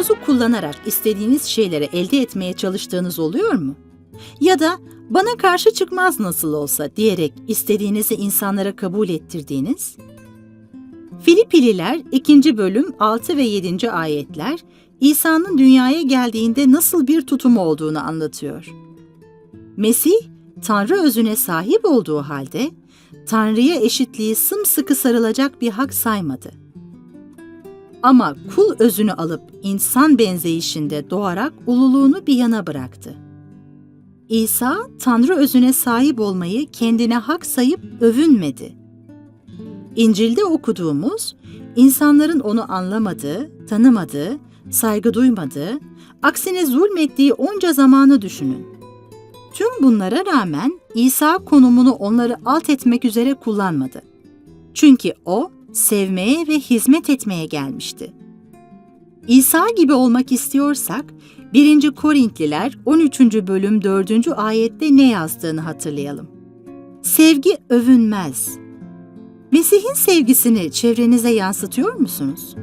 Egonuzu kullanarak istediğiniz şeyleri elde etmeye çalıştığınız oluyor mu? Ya da bana karşı çıkmaz nasıl olsa diyerek istediğinizi insanlara kabul ettirdiğiniz? Filipililer 2. bölüm 6 ve 7. ayetler İsa'nın dünyaya geldiğinde nasıl bir tutumu olduğunu anlatıyor. Mesih, Tanrı özüne sahip olduğu halde Tanrı'ya eşitliği sımsıkı sarılacak bir hak saymadı. Ama kul özünü alıp insan benzeyişinde doğarak ululuğunu bir yana bıraktı. İsa, Tanrı özüne sahip olmayı kendine hak sayıp övünmedi. İncil'de okuduğumuz, insanların onu anlamadığı, tanımadığı, saygı duymadığı, aksine zulmettiği onca zamanı düşünün. Tüm bunlara rağmen İsa konumunu onları alt etmek üzere kullanmadı. Çünkü o sevmeye ve hizmet etmeye gelmişti. İsa gibi olmak istiyorsak 1. Korintliler 13. bölüm 4. ayette ne yazdığını hatırlayalım. Sevgi övünmez. Mesih'in sevgisini çevrenize yansıtıyor musunuz?